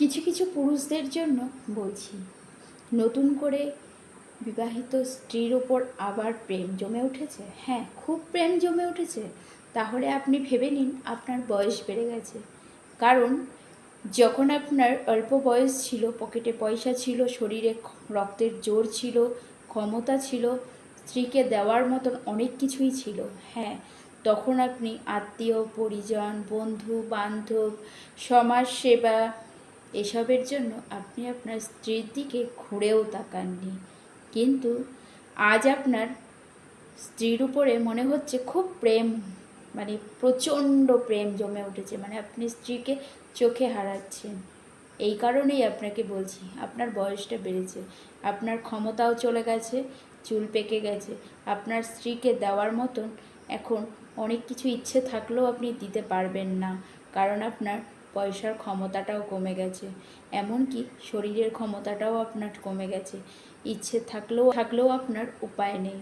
কিছু কিছু পুরুষদের জন্য বলছি, নতুন করে বিবাহিত স্ত্রীর ওপর আবার প্রেম জমে উঠেছে? হ্যাঁ খুব প্রেম জমে উঠেছে। তাহলে আপনি ভেবে নিন, আপনার বয়স বেড়ে গেছে। কারণ, যখন আপনার অল্প বয়স ছিল, পকেটে পয়সা ছিল, শরীরে রক্তের জোর ছিল, ক্ষমতা ছিল, স্ত্রীকে দেওয়ার মতন অনেক কিছুই ছিল হ্যাঁ তখন আপনি আত্মীয়, পরিজন, বন্ধু, বান্ধব, সমাজসেবা এসবের জন্য আপনি আপনার স্ত্রীর দিকে ঘুরেও তাকাননি। কিন্তু আজ আপনার স্ত্রীর উপরে মনে হচ্ছে খুব প্রেম মানে প্রচণ্ড প্রেম জমে উঠেছে মানে আপনি স্ত্রীকে চোখে হারাচ্ছেন। এই কারণেই আপনাকে বলছি, আপনার বয়সটা বেড়েছে, আপনার ক্ষমতাও চলে গেছে, চুল পেকে গেছে, আপনার স্ত্রীকে দেওয়ার মতন এখন অনেক কিছু ইচ্ছে থাকলেও আপনি দিতে পারবেন না, কারণ আপনার পয়সার ক্ষমতাটাও কমে গেছে। এমনকি শরীরের ক্ষমতাটাও আপনার কমে গেছে। ইচ্ছে থাকলেও থাকলেও আপনার উপায় নেই।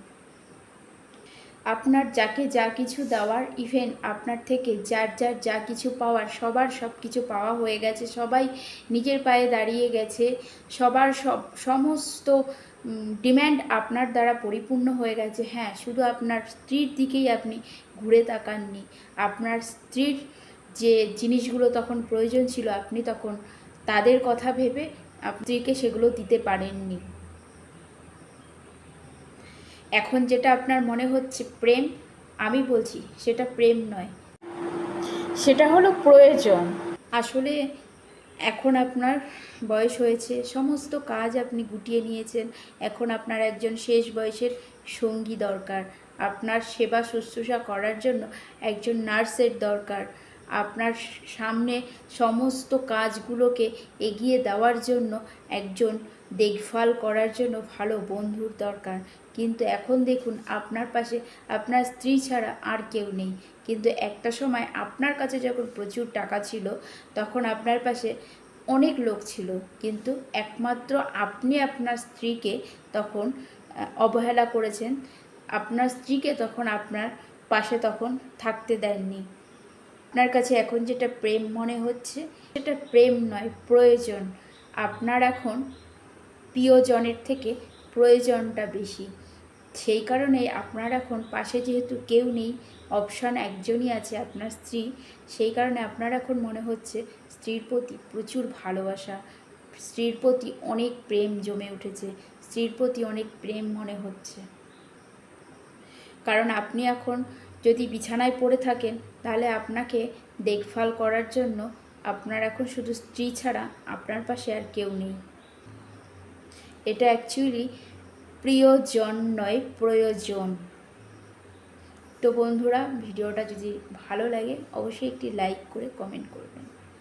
আপনার যাকে যা কিছু দেওয়ার ইভেন আপনার থেকে যার যার যা কিছু পাওয়ার, সবার সব কিছু পাওয়া হয়ে গেছে। সবাই নিজের পায়ে দাঁড়িয়ে গেছে। সবার সব, সমস্ত ডিম্যান্ড আপনার দ্বারা পরিপূর্ণ হয়ে গেছে। হ্যাঁ শুধু আপনার স্ত্রীর দিকেই আপনি ঘুরে তাকাননি। আপনার স্ত্রীর যে জিনিসগুলো তখন প্রয়োজন ছিল আপনি তখন তাদের কথা ভেবে আপ- স্ত্রীকে সেগুলো দিতে পারেননি। এখন যেটা আপনার মনে হচ্ছে প্রেম আমি বলছি সেটা প্রেম নয়। সেটা হলো প্রয়োজন। আসলে এখন আপনার বয়স হয়েছে সমস্ত কাজ আপনি গুটিয়ে নিয়েছেন। এখন আপনার একজন শেষ বয়সের সঙ্গী দরকার। আপনার সেবা শুশ্রূষা করার জন্য একজন নার্সের দরকার। আপনার সামনে সমস্ত কাজগুলোকে এগিয়ে দেওয়ার জন্য একজন দেখভাল করার জন্য ভালো বন্ধুর দরকার। কিন্তু এখন দেখুন, আপনার পাশে আপনার স্ত্রী ছাড়া আর কেউ নেই। কিন্তু একটা সময় আপনার কাছে যখন প্রচুর টাকা ছিল, তখন আপনার পাশে অনেক লোক ছিল। কিন্তু একমাত্র আপনি আপনার স্ত্রীকে তখন অবহেলা করেছেন। আপনার স্ত্রীকে তখন আপনার পাশে তখন থাকতে দেননি। আপনার কাছে এখন যেটা প্রেম মনে হচ্ছে, সেটা প্রেম নয়, প্রয়োজন। আপনার এখন প্রিয়জনের থেকে প্রয়োজনটা বেশি। সেই কারণে আপনার এখন পাশে যেহেতু কেউ নেই, অপশান একজনই আছে আপনার স্ত্রী, সেই কারণে আপনার এখন মনে হচ্ছে স্ত্রীর প্রতি প্রচুর ভালোবাসা। স্ত্রীর প্রতি অনেক প্রেম জমে উঠেছে, স্ত্রীর প্রতি অনেক প্রেম মনে হচ্ছে। কারণ আপনি এখন যদি বিছানায় পড়ে থাকেন, তাহলে আপনাকে দেখভাল করার জন্য আপনার এখন শুধু স্ত্রী ছাড়া আপনার পাশে আর কেউ নেই। এটা অ্যাকচুয়ালি প্রিয়জন নয় প্রয়োজন। তো বন্ধুরা, ভিডিওটা যদি ভালো লাগে, অবশ্যই একটি লাইক করে কমেন্ট করবেন।